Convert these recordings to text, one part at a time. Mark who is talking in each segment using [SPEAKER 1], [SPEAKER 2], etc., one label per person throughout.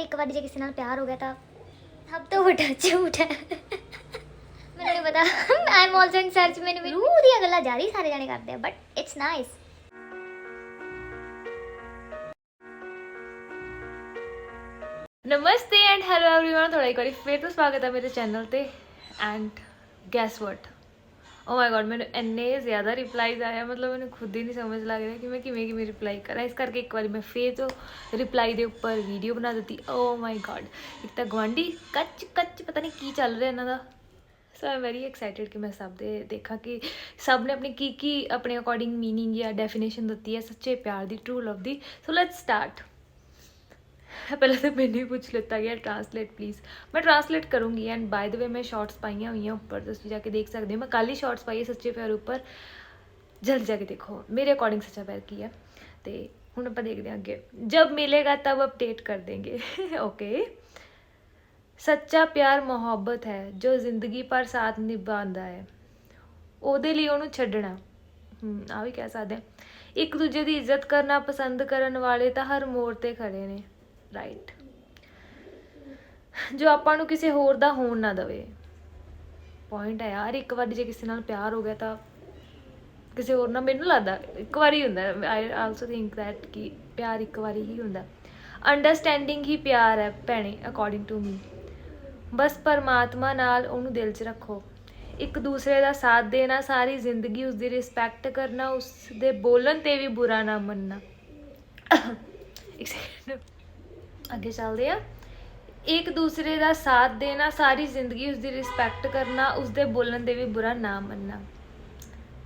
[SPEAKER 1] ਇੱਕ ਵਾਰ ਜੇ ਕਿਸੇ ਨਾਲ ਪਿਆਰ ਹੋ ਗਿਆ ਤਾਂ ਸਭ ਤੋਂ ਵੱਡਾ ਝੂਠ ਹੈ ਮੈਨੂੰ ਨਹੀਂ ਪਤਾ I am also in search ਮੈਨੂੰ ਵੀ ਰੂਹ ਦੀਆਂ ਗੱਲਾਂ ਜ਼ਿਆਦਾ ਹੀ ਸਾਰੇ ਜਾਣੇ ਕਰਦੇ ਆ ਬਟ ਇਟਸ ਨਾਈਸ
[SPEAKER 2] ਨਮਸਤੇ ਐਂਡ ਹੈਲੋ एवरीवन ਤੁਹਾਡਾ ਇੱਕ ਵਾਰੀ ਫਿਰ ਤੋਂ ਸਵਾਗਤ ਹੈ ਮੇਰੇ ਚੈਨਲ ਤੇ and guess what oh my god ਮੈਨੂੰ ਇੰਨੇ ਜ਼ਿਆਦਾ ਰਿਪਲਾਈਜ਼ ਆਇਆ ਮਤਲਬ ਮੈਨੂੰ ਖੁਦ ਹੀ ਨਹੀਂ ਸਮਝ ਲੱਗ ਰਿਹਾ ਕਿ ਮੈਂ ਕਿਵੇਂ ਕਿਵੇਂ ਰਿਪਲਾਈ ਕਰਾਂ। ਇਸ ਕਰਕੇ ਇੱਕ ਵਾਰੀ ਮੈਂ ਫੇਰ ਤੋਂ ਰਿਪਲਾਈ ਦੇ ਉੱਪਰ ਵੀਡੀਓ ਬਣਾ ਦਿੱਤੀ। ਓ ਮਾਈ ਗॉड ਇੱਕ ਤਾਂ ਗਵਾਂਢੀ ਕੱਚ ਕੱਚ ਪਤਾ ਨਹੀਂ ਕੀ ਚੱਲ ਰਿਹਾ ਇਹਨਾਂ ਦਾ। ਸੋ ਆਈ ਵੈਰੀ ਐਕਸਾਈਟਿਡ ਕਿ ਮੈਂ ਸਭ ਦੇ ਦੇਖਾਂ ਕਿ ਸਭ ਨੇ ਆਪਣੀ ਕੀ ਕੀ, ਆਪਣੇ ਅਕੋਰਡਿੰਗ ਮੀਨਿੰਗ ਜਾਂ ਡੈਫੀਨੇਸ਼ਨ ਦਿੱਤੀ ਹੈ, ਸੱਚੇ ਪਿਆਰ ਦੀ ਟਰੂ ਲਵ ਦੀ। ਸੋ ਲੈਟਸ ਸਟਾਰਟ ਪਹਿਲਾਂ ਤਾਂ ਮੈਨੂੰ ਹੀ ਪੁੱਛ ਲਿੱਤਾ ਗਿਆ ਟਰਾਂਸਲੇਟ ਪਲੀਜ਼ ਮੈਂ ਟਰਾਂਸਲੇਟ ਕਰੂੰਗੀ ਐਂਡ ਬਾਏ ਦ ਵੇ ਮੈਂ ਸ਼ਾਰਟਸ ਪਾਈਆਂ ਹੋਈਆਂ ਉੱਪਰ, ਤੁਸੀਂ ਜਾ ਕੇ ਦੇਖ ਸਕਦੇ ਹੋ। ਮੈਂ ਕੱਲ ਹੀ ਸ਼ਾਰਟਸ ਪਾਈ ਹੈ ਸੱਚੇ ਪਿਆਰ ਉੱਪਰ। ਜਲਦੀ ਜਾ ਕੇ ਦੇਖੋ। ਮੇਰੇ ਅਕੋਰਡਿੰਗ ਸੱਚਾ ਪਿਆਰ ਕੀ ਹੈ? ਤੇ ਹੁਣ ਆਪਾਂ ਦੇਖਦੇ ਹਾਂ ਅੱਗੇ। ਜਬ ਮਿਲੇਗਾ ਤਬ ਅਪਡੇਟ ਕਰ ਦੇंगे ਓਕੇ ਸੱਚਾ ਪਿਆਰ ਮੁਹੱਬਤ ਹੈ, ਜੋ ਜ਼ਿੰਦਗੀ ਪਰ ਸਾਥ ਨਿਭਾਉਂਦਾ ਹੈ। ਉਹਦੇ ਲਈ ਉਹਨੂੰ ਛੱਡਣਾ। ਹਮ ਆ ਵੀ ਕਹਿ ਸਕਦੇ ਹਾਂ। ਇੱਕ ਦੂਜੇ ਦੀ ਇੱਜ਼ਤ ਕਰਨਾ, ਪਸੰਦ ਕਰਨ ਵਾਲੇ ਤਾਂ ਹਰ ਮੋੜ ਤੇ ਖੜੇ ਨੇ। ਰਾਈਟ ਜੋ ਆਪਾਂ ਨੂੰ ਕਿਸੇ ਹੋਰ ਦਾ ਹੋਣ ਨਾ ਦਵੇ। ਪੁਆਇੰਟ ਹੈ ਯਾਰ, ਇੱਕ ਵਾਰ ਜੇ ਕਿਸੇ ਨਾਲ ਪਿਆਰ ਹੋ ਗਿਆ ਤਾਂ ਕਿਸੇ ਹੋਰ ਨਾਲ ਮੈਨੂੰ ਲੱਗਦਾ, ਇੱਕ ਵਾਰੀ ਹੁੰਦਾ। ਆਈ ਆਲਸੋ ਥਿੰਕ ਥੈਟ ਕਿ ਪਿਆਰ ਇੱਕ ਵਾਰੀ ਹੀ ਹੁੰਦਾ। ਅੰਡਰਸਟੈਂਡਿੰਗ ਹੀ ਪਿਆਰ ਹੈ ਭੈਣੇ ਅਕੋਰਡਿੰਗ ਟੂ ਮੀ ਬਸ ਪਰਮਾਤਮਾ ਨਾਲ ਉਹਨੂੰ ਦਿਲ 'ਚ ਰੱਖੋ। ਇੱਕ ਦੂਸਰੇ ਦਾ ਸਾਥ ਦੇਣਾ, ਸਾਰੀ ਜ਼ਿੰਦਗੀ ਉਸ ਦੀ ਰਿਸਪੈਕਟ ਕਰਨਾ ਉਸ ਦੇ ਬੋਲਣ ਤੇ ਵੀ ਬੁਰਾ ਨਾ ਮੰਨਣਾ। ਇੱਕ ਸੈਕਿੰਡ ਅੱਗੇ ਚੱਲਦੇ ਆ। ਇੱਕ ਦੂਸਰੇ ਦਾ ਸਾਥ ਦੇਣਾ, ਸਾਰੀ ਜ਼ਿੰਦਗੀ ਉਸ ਦੀ ਰਿਸਪੈਕਟ ਕਰਨਾ ਉਸ ਦੇ ਬੋਲਣ ਦੇ ਵੀ ਬੁਰਾ ਨਾ ਮੰਨਣਾ।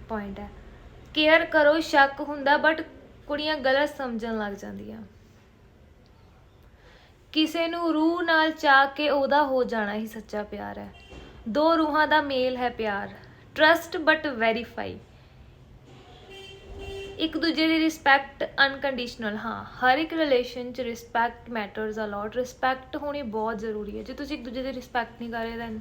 [SPEAKER 2] ਪੁਆਇੰਟ ਹੈ। ਕੇਅਰ ਕਰੋ, ਸ਼ੱਕ ਹੁੰਦਾ ਬਟ ਕੁੜੀਆਂ ਗਲਤ ਸਮਝਣ ਲੱਗ ਜਾਂਦੀਆਂ। ਕਿਸੇ ਨੂੰ ਰੂਹ ਨਾਲ ਚਾਹ ਕੇ ਉਹਦਾ ਹੋ ਜਾਣਾ ਹੀ ਸੱਚਾ ਪਿਆਰ ਹੈ। ਦੋ ਰੂਹਾਂ ਦਾ ਮੇਲ ਹੈ ਪਿਆਰ। ਟਰਸਟ ਬਟ ਵੈਰੀਫਾਈ ਇੱਕ ਦੂਜੇ ਦੀ ਰਿਸਪੈਕਟ ਅਨਕੰਡੀਸ਼ਨਲ ਹਾਂ, ਹਰ ਇੱਕ ਰਿਲੇਸ਼ਨ ਚ respect matters a lot respect ਹੋਣੀ ਬਹੁਤ ਜ਼ਰੂਰੀ ਹੈ। ਜੇ ਤੁਸੀਂ ਇੱਕ ਦੂਜੇ ਦੀ ਰਿਸਪੈਕਟ ਨਹੀਂ ਕਰ ਰਹੇ, then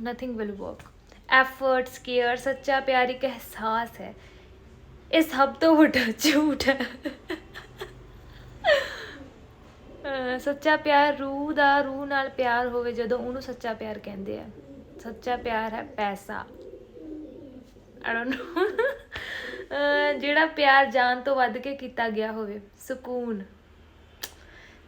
[SPEAKER 2] nothing will work efforts care ਸੱਚਾ ਪਿਆਰ ਇੱਕ ਅਹਿਸਾਸ ਹੈ। ਇਹ ਸਭ ਤੋਂ ਵੱਡਾ ਝੂਠ ਹੈ। ਸੱਚਾ ਪਿਆਰ ਰੂਹ ਦਾ ਰੂਹ ਨਾਲ ਪਿਆਰ ਹੋਵੇ ਜਦੋਂ ਉਹਨੂੰ ਸੱਚਾ ਪਿਆਰ ਕਹਿੰਦੇ ਆ। ਸੱਚਾ ਪਿਆਰ ਹੈ ਪੈਸਾ। ਆਈ ਡੋਨਟ ਨੋ ਜਿਹੜਾ ਪਿਆਰ ਜਾਨ ਤੋਂ ਵੱਧ ਕੇ ਕੀਤਾ ਗਿਆ ਹੋਵੇ, ਸਕੂਨ।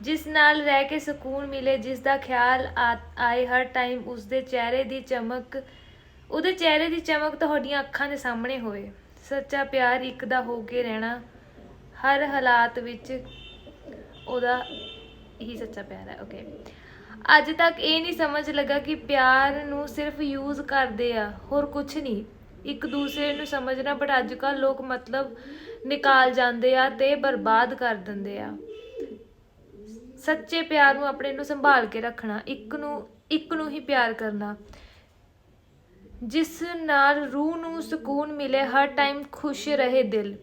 [SPEAKER 2] ਜਿਸ ਨਾਲ ਰਹਿ ਕੇ ਸਕੂਨ ਮਿਲੇ, ਜਿਸ ਦਾ ਖਿਆਲ ਆ- ਆਏ ਹਰ ਟਾਈਮ ਉਸ ਦੇ ਚਿਹਰੇ ਦੀ ਚਮਕ, ਉਹਦੇ ਚਿਹਰੇ ਦੀ ਚਮਕ ਤੁਹਾਡੀਆਂ ਅੱਖਾਂ ਦੇ ਸਾਹਮਣੇ ਹੋਵੇ। ਸੱਚਾ ਪਿਆਰ ਇੱਕ ਦਾ ਹੋ ਕੇ ਰਹਿਣਾ, ਹਰ ਹਾਲਾਤ ਵਿੱਚ ਉਹਦਾ ਹੀ ਸੱਚਾ ਪਿਆਰ ਹੈ। ਓਕੇ ਅੱਜ ਤੱਕ ਇਹ ਨਹੀਂ ਸਮਝ ਲੱਗਾ ਕਿ ਪਿਆਰ ਨੂੰ ਸਿਰਫ ਯੂਜ਼ ਕਰਦੇ ਆ, ਹੋਰ ਕੁਝ ਨਹੀਂ। ਇੱਕ ਦੂਸਰੇ ਨੂੰ ਸਮਝਣਾ ਬਟ ਅੱਜ ਕੱਲ ਲੋਕ ਮਤਲਬ ਨਿਕਾਲ ਜਾਂਦੇ ਆ ਤੇ ਬਰਬਾਦ ਕਰ ਦਿੰਦੇ ਆ। ਸੱਚੇ ਪਿਆਰ ਨੂੰ ਆਪਣੇ ਨੂੰ ਸੰਭਾਲ ਕੇ ਰੱਖਣਾ, ਇੱਕ ਨੂੰ ਇੱਕ ਨੂੰ ਹੀ ਪਿਆਰ ਕਰਨਾ। ਜਿਸ ਨਾਲ ਰੂਹ ਨੂੰ ਸਕੂਨ ਮਿਲੇ, ਹਰ ਟਾਈਮ ਖੁਸ਼ ਰਹੇ ਦਿਲ।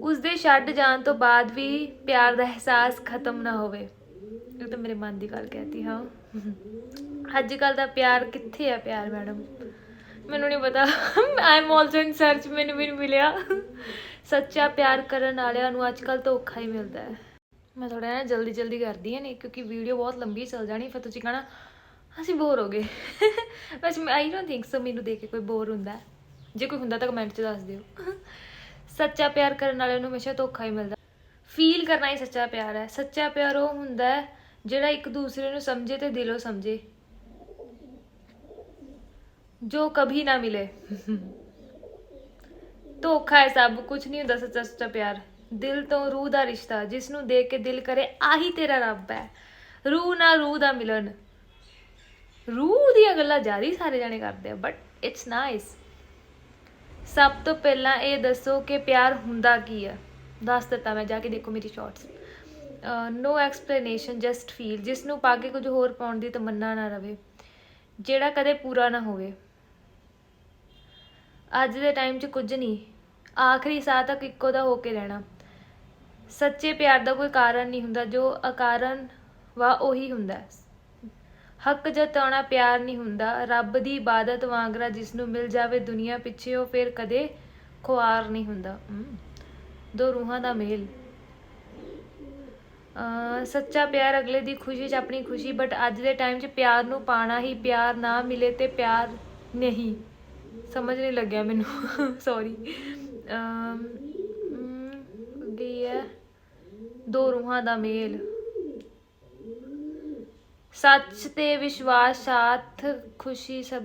[SPEAKER 2] ਉਸ ਦੇ ਛੱਡ ਜਾਣ ਤੋਂ ਬਾਅਦ ਵੀ ਪਿਆਰ ਦਾ ਅਹਿਸਾਸ ਖਤਮ ਨਾ ਹੋਵੇ। ਇਹ ਤਾਂ ਮੇਰੇ ਮਨ ਦੀ ਗੱਲ ਕਹਿਤੀ, ਹਾਂ। ਅੱਜ ਕੱਲ ਦਾ ਪਿਆਰ ਕਿੱਥੇ ਆ ਪਿਆਰ, ਮੈਡਮ? ਮੈਨੂੰ ਨਹੀਂ ਪਤਾ। I am also in search ਮੈਨੂੰ ਵੀ ਨਹੀਂ ਮਿਲਿਆ। ਸੱਚਾ ਪਿਆਰ ਕਰਨ ਵਾਲਿਆਂ ਨੂੰ ਅੱਜ ਕੱਲ ਧੋਖਾ ਹੀ ਮਿਲਦਾ ਹੈ। ਮੈਂ ਥੋੜਾ ਨਾ ਜਲਦੀ ਜਲਦੀ ਕਰਦੀ ਹਾਂ ਨਹੀਂ ਕਿਉਂਕਿ ਵੀਡੀਓ ਬਹੁਤ ਲੰਬੀ ਚੱਲ ਜਾਣੀ, ਫਿਰ ਤੁਸੀਂ ਕਹਣਾ, ਅਸੀਂ ਬੋਰ ਹੋ ਗਏ। ਵੈਸੇ ਆਈ ਡੋਨਟ ਥਿੰਕ ਸੋ ਮੈਨੂੰ ਦੇਖ ਕੇ ਕੋਈ ਬੋਰ ਹੁੰਦਾ ਜੇ ਕੋਈ ਹੁੰਦਾ ਤਾਂ ਕਮੈਂਟ 'ਚ ਦੱਸ ਦਿਓ। ਸੱਚਾ ਪਿਆਰ ਕਰਨ ਵਾਲਿਆਂ ਨੂੰ ਹਮੇਸ਼ਾ ਧੋਖਾ ਹੀ ਮਿਲਦਾ। ਫੀਲ ਕਰਨਾ ਹੀ ਸੱਚਾ ਪਿਆਰ ਹੈ। ਸੱਚਾ ਪਿਆਰ ਉਹ ਹੁੰਦਾ ਹੈ ਜਿਹੜਾ ਇੱਕ ਦੂਸਰੇ ਨੂੰ ਸਮਝੇ ਤੇ ਦਿਲੋਂ ਸਮਝੇ। ਜੋ ਕਭੀ ਨਾ ਮਿਲੇ। ਧੋਖਾ ਹੈ ਸਭ ਕੁਝ ਨਹੀਂ ਹੁੰਦਾ ਸੱਚਾ ਸੱਚਾ ਪਿਆਰ। ਦਿਲ ਤੋਂ ਰੂਹ ਦਾ ਰਿਸ਼ਤਾ ਜਿਸ ਨੂੰ ਦੇਖ ਕੇ ਦਿਲ ਕਰੇ, ਆਹੀ ਤੇਰਾ ਰੱਬ ਹੈ। ਰੂਹ ਨਾਲ ਰੂਹ ਦਾ ਮਿਲਨ ਰੂਹ ਦੀਆਂ ਗੱਲਾਂ ਜ਼ਿਆਦਾ ਸਾਰੇ ਜਾਣੇ ਕਰਦੇ ਆ ਬਟ ਇਟਸ ਨਾਈਸ ਸਭ ਤੋਂ ਪਹਿਲਾਂ ਇਹ ਦੱਸੋ ਕਿ ਪਿਆਰ ਹੁੰਦਾ ਕੀ ਹੈ ਦੱਸ ਦਿੱਤਾ ਮੈਂ, ਜਾ ਕੇ ਦੇਖੋ ਮੇਰੀ shorts no explanation just feel ਜਿਸ ਨੂੰ ਪਾ ਕੇ ਕੁਝ ਹੋਰ ਪਾਉਣ ਦੀ ਤਮੰਨਾ ਨਾ ਰਵੇ। ਜਿਹੜਾ ਕਦੇ ਪੂਰਾ ਨਾ ਹੋਵੇ। ਅੱਜ ਦੇ ਟਾਈਮ 'ਚ ਕੁਝ ਨਹੀਂ। ਆਖਰੀ ਸਾਹ ਤੱਕ ਇੱਕੋ ਦਾ ਹੋ ਕੇ ਰਹਿਣਾ। ਸੱਚੇ ਪਿਆਰ ਦਾ ਕੋਈ ਕਾਰਨ ਨਹੀਂ ਹੁੰਦਾ, ਜੋ ਅਕਾਰਨ ਵਾ ਉਹੀ ਹੁੰਦਾ। ਹੱਕ ਜਤਾਉਣਾ ਪਿਆਰ ਨਹੀਂ ਹੁੰਦਾ। ਰੱਬ ਦੀ ਇਬਾਦਤ ਵਾਂਗਰਾ ਜਿਸ ਨੂੰ ਮਿਲ ਜਾਵੇ ਦੁਨੀਆ ਪਿੱਛੇ, ਉਹ ਫਿਰ ਕਦੇ ਖੁਆਰ ਨਹੀਂ ਹੁੰਦਾ। ਦੋ ਰੂਹਾਂ ਦਾ ਮੇਲ। ਅਹ, ਸੱਚਾ ਪਿਆਰ ਅਗਲੇ ਦੀ ਖੁਸ਼ੀ 'ਚ ਆਪਣੀ ਖੁਸ਼ੀ ਬਟ ਅੱਜ ਦੇ ਟਾਈਮ 'ਚ ਪਿਆਰ ਨੂੰ ਪਾਣਾ ਹੀ ਪਿਆਰ ਨਾ ਮਿਲੇ ਤੇ ਪਿਆਰ ਨਹੀਂ। ਸਮਝ ਨਹੀਂ ਲੱਗਿਆ ਮੈਨੂੰ। ਸੌਰੀ ਗਈ ਹੈ। ਦੋ ਰੂਹਾਂ ਦਾ ਮੇਲ। ਸੱਚ ਤੇ ਵਿਸ਼ਵਾਸ, ਸਾਥ, ਖੁਸ਼ੀ ਸਭ।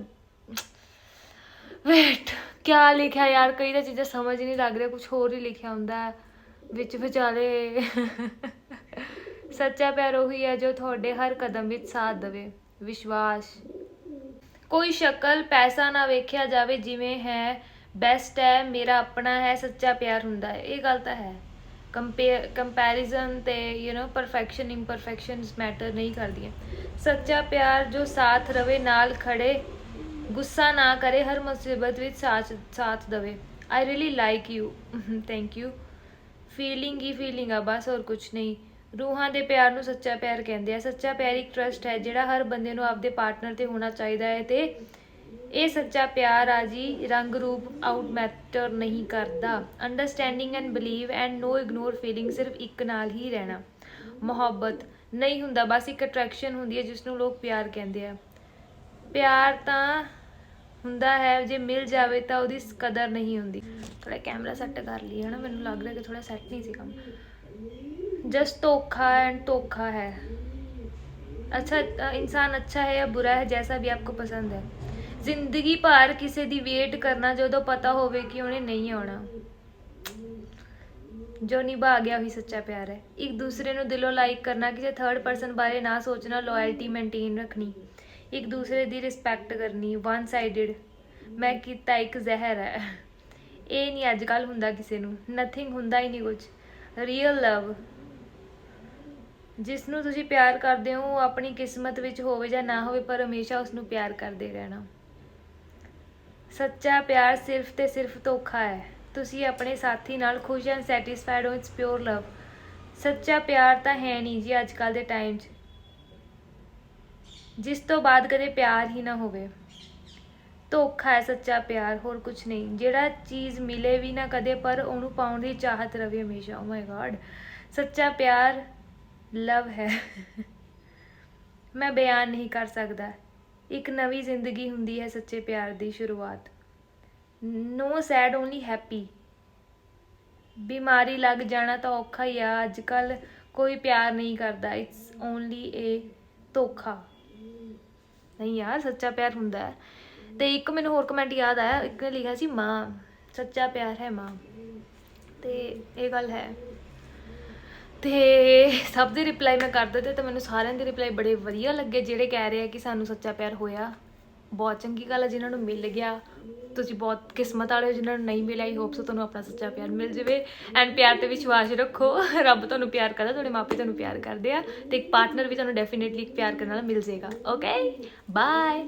[SPEAKER 2] ਵੇਟ, ਕਿਆ ਲਿਖਿਆ ਯਾਰ? ਕਈ ਤਾਂ ਚੀਜ਼ਾਂ ਸਮਝ ਨਹੀਂ ਲੱਗ ਰਿਹਾ ਕੁਝ ਹੋਰ ਹੀ ਲਿਖਿਆ ਹੁੰਦਾ ਹੈ। ਵਿੱਚ ਵਿਚਾਲੇ। ਸੱਚਾ ਪਿਆਰ ਉਹੀ ਹੈ ਜੋ ਤੁਹਾਡੇ ਹਰ ਕਦਮ ਵਿੱਚ ਸਾਥ ਦੇਵੇ। ਵਿਸ਼ਵਾਸ। ਕੋਈ ਸ਼ਕਲ ਪੈਸਾ ਨਾ ਵੇਖਿਆ ਜਾਵੇ ਜਿਵੇਂ ਹੈ ਬੈਸਟ ਹੈ, ਮੇਰਾ ਆਪਣਾ ਹੈ, ਸੱਚਾ ਪਿਆਰ ਹੁੰਦਾ ਹੈ। ਇਹ ਗੱਲ ਤਾਂ ਹੈ। ਕੰਪੇਅਰ ਕੰਪੈਰੀਜ਼ਨ ਤੇ you know perfection imperfections matter ਨਹੀਂ ਕਰਦੀਆਂ। ਸੱਚਾ ਪਿਆਰ ਜੋ ਸਾਥ ਰਵੇ, ਨਾਲ ਖੜੇ, ਗੁੱਸਾ ਨਾ ਕਰੇ, ਹਰ ਮੁਸੀਬਤ ਵਿੱਚ ਸਾਥ ਸਾਥ ਦੇਵੇ। I really like you thank you feeling he feeling ਆ, ਬਸ ਹੋਰ ਕੁਝ ਨਹੀਂ। ਰੂਹਾਂ ਦੇ ਪਿਆਰ ਨੂੰ ਸੱਚਾ ਪਿਆਰ ਕਹਿੰਦੇ ਆ। ਸੱਚਾ ਪਿਆਰ ਇੱਕ ਟਰਸਟ ਹੈ ਜਿਹੜਾ ਹਰ ਬੰਦੇ ਨੂੰ ਆਪਦੇ ਪਾਰਟਨਰ ਤੇ ਹੋਣਾ ਚਾਹੀਦਾ ਹੈ ਤੇ ਇਹ ਸੱਚਾ ਪਿਆਰ ਆ ਜੀ, ਰੰਗ ਰੂਪ ਆਊਟ ਮੈਟਰ ਨਹੀਂ ਕਰਦਾ। Understanding and believe and no ignore feeling ਸਿਰਫ ਇੱਕ ਨਾਲ ਹੀ ਰਹਿਣਾ। ਮੁਹੱਬਤ ਨਹੀਂ ਹੁੰਦਾ, ਬਸ ਇੱਕ ਅਟਰੈਕਸ਼ਨ ਹੁੰਦੀ ਹੈ ਜਿਸ ਨੂੰ ਲੋਕ ਪਿਆਰ ਕਹਿੰਦੇ ਆ। ਪਿਆਰ ਤਾਂ ਹੁੰਦਾ ਹੈ, ਜੇ ਮਿਲ ਜਾਵੇ ਤਾਂ ਉਹਦੀ ਕਦਰ ਨਹੀਂ ਹੁੰਦੀ। ਥੋੜਾ ਕੈਮਰਾ ਸੈੱਟ ਕਰ ਲਈ ਹੈ ਮੈਨੂੰ ਲੱਗ ਰਿਹਾ ਕਿ ਥੋੜਾ ਸੈੱਟ ਨਹੀਂ ਸੀ ਕੰਮ। जस्ट धोखा एंड धोखा है अच्छा अ, इंसान अच्छा है या बुरा है जैसा भी आपको पसंद है ਜ਼ਿੰਦਗੀ ਭਰ ਕਿਸੇ ਦੀ ਵੇਟ ਕਰਨਾ ਜਦੋਂ ਪਤਾ ਹੋਵੇ ਕਿ ਉਹਨੇ ਨਹੀਂ ਆਉਣਾ ਜੋ ਨਿਭਾ ਗਿਆ ਉਹੀ ਸੱਚਾ ਪਿਆਰ ਹੈ ਇੱਕ ਦੂਸਰੇ ਨੂੰ ਦਿਲੋਂ ਲਾਈਕ ਕਰਨਾ ਕਿਸੇ ਥਰਡ ਪਰਸਨ ਬਾਰੇ ਨਾ ਸੋਚਣਾ ਲਾਇਲਟੀ ਮੇਨਟੇਨ ਰੱਖਣੀ ਇੱਕ ਦੂਸਰੇ ਦੀ ਰਿਸਪੈਕਟ ਕਰਨੀ ਵਨ ਸਾਈਡਡ ਮੈਂ ਕੀਤਾ ਇੱਕ ਜ਼ਹਿਰ ਹੈ ਇਹ ਨਹੀਂ ਅੱਜ ਕੱਲ ਹੁੰਦਾ ਕਿਸੇ ਨੂੰ ਨਥਿੰਗ ਹੁੰਦਾ ਹੀ ਨਹੀਂ ਕੁਝ ਰੀਅਲ ਲਵ ਜਿਸ ਨੂੰ ਤੁਸੀਂ ਪਿਆਰ ਕਰਦੇ ਹੋ, ਉਹ ਆਪਣੀ ਕਿਸਮਤ ਵਿੱਚ ਹੋਵੇ ਜਾਂ ਨਾ ਹੋਵੇ, ਪਰ ਹਮੇਸ਼ਾ ਉਸ ਨੂੰ ਪਿਆਰ ਕਰਦੇ ਰਹਿਣਾ। ਸੱਚਾ ਪਿਆਰ ਸਿਰਫ ਤੇ ਸਿਰਫ ਧੋਖਾ ਹੈ। ਤੁਸੀਂ ਆਪਣੇ ਸਾਥੀ ਨਾਲ ਖੁਸ਼ ਐਂਡ ਸੈਟੀਸਫਾਈਡ ਹੋ ਇਟਸ ਪਿਓਰ ਲਵ ਸੱਚਾ ਪਿਆਰ ਤਾਂ ਹੈ ਨਹੀਂ ਜੀ ਅੱਜ ਕੱਲ ਦੇ ਟਾਈਮ 'ਚ। ਜਿਸ ਤੋਂ ਬਾਅਦ ਕਦੇ ਪਿਆਰ ਹੀ ਨਾ ਹੋਵੇ। ਧੋਖਾ ਹੈ ਸੱਚਾ ਪਿਆਰ, ਹੋਰ ਕੁਝ ਨਹੀਂ। ਜਿਹੜਾ ਚੀਜ਼ ਮਿਲੇ ਵੀ ਨਾ ਕਦੇ, ਪਰ ਉਹਨੂੰ ਪਾਉਣ ਦੀ ਚਾਹਤ ਰਵੇ ਹਮੇਸ਼ਾ। ਓ ਮਾਈ ਗॉड ਸੱਚਾ ਪਿਆਰ ਲਵ ਹੈ। ਮੈਂ ਬਿਆਨ ਨਹੀਂ ਕਰ ਸਕਦਾ। ਇੱਕ ਨਵੀਂ ਜ਼ਿੰਦਗੀ ਹੁੰਦੀ ਹੈ ਸੱਚੇ ਪਿਆਰ ਦੀ ਸ਼ੁਰੂਆਤ। ਨੋ ਸੈਡ ਓਨਲੀ ਹੈਪੀ ਬਿਮਾਰੀ ਲੱਗ ਜਾਣਾ ਤਾਂ ਔਖਾ ਹੀ ਆ। ਅੱਜ ਕੱਲ ਕੋਈ ਪਿਆਰ ਨਹੀਂ ਕਰਦਾ। ਇਟਸ ਓਨਲੀ ਏ ਧੋਖਾ। ਨਹੀਂ ਯਾਰ, ਸੱਚਾ ਪਿਆਰ ਹੁੰਦਾ ਹੈ। ਤੇ ਇੱਕ ਮੈਨੂੰ ਹੋਰ ਕਮੈਂਟ ਯਾਦ ਆਇਆ। ਇੱਕ ਨੇ ਲਿਖਿਆ ਸੀ, ਮਾਂ। ਸੱਚਾ ਪਿਆਰ ਹੈ ਮਾਂ। ਤੇ ਇਹ ਗੱਲ ਹੈ। ਤੇ ਸਭ ਦੀ ਰਿਪਲਾਈ ਮੈਂ ਕਰ ਦਿੱਤੇ ਤੇ ਮੈਨੂੰ ਸਾਰਿਆਂ ਦੀ ਰਿਪਲਾਈ ਬੜੇ ਵਧੀਆ ਲੱਗੇ, ਜਿਹੜੇ ਕਹਿ ਰਹੇ ਆ ਕਿ ਸਾਨੂੰ ਸੱਚਾ ਪਿਆਰ ਹੋਇਆ। ਬਹੁਤ ਚੰਗੀ ਗੱਲ ਹੈ ਜਿਨ੍ਹਾਂ ਨੂੰ ਮਿਲ ਗਿਆ। ਤੁਸੀਂ ਬਹੁਤ ਕਿਸਮਤ ਵਾਲੇ ਹੋ, ਜਿਨ੍ਹਾਂ ਨੂੰ ਨਹੀਂ ਮਿਲਿਆ ਆਈ ਹੋਪਸ ਸੋ ਤੁਹਾਨੂੰ ਆਪਣਾ ਸੱਚਾ ਪਿਆਰ ਮਿਲ ਜਾਵੇ। ਐਂਡ ਪਿਆਰ ਤੇ ਵਿਸ਼ਵਾਸ ਰੱਖੋ, ਰੱਬ ਤੁਹਾਨੂੰ ਪਿਆਰ ਕਰਦਾ, ਤੁਹਾਡੇ ਮਾਪੇ ਤੁਹਾਨੂੰ ਪਿਆਰ ਕਰਦੇ ਆ ਤੇ ਇੱਕ ਪਾਰਟਨਰ ਵੀ ਤੁਹਾਨੂੰ ਡੈਫੀਨਿਟਲੀ ਪਿਆਰ ਕਰਨ ਵਾਲਾ ਮਿਲ ਜਾਏਗਾ। Okay bye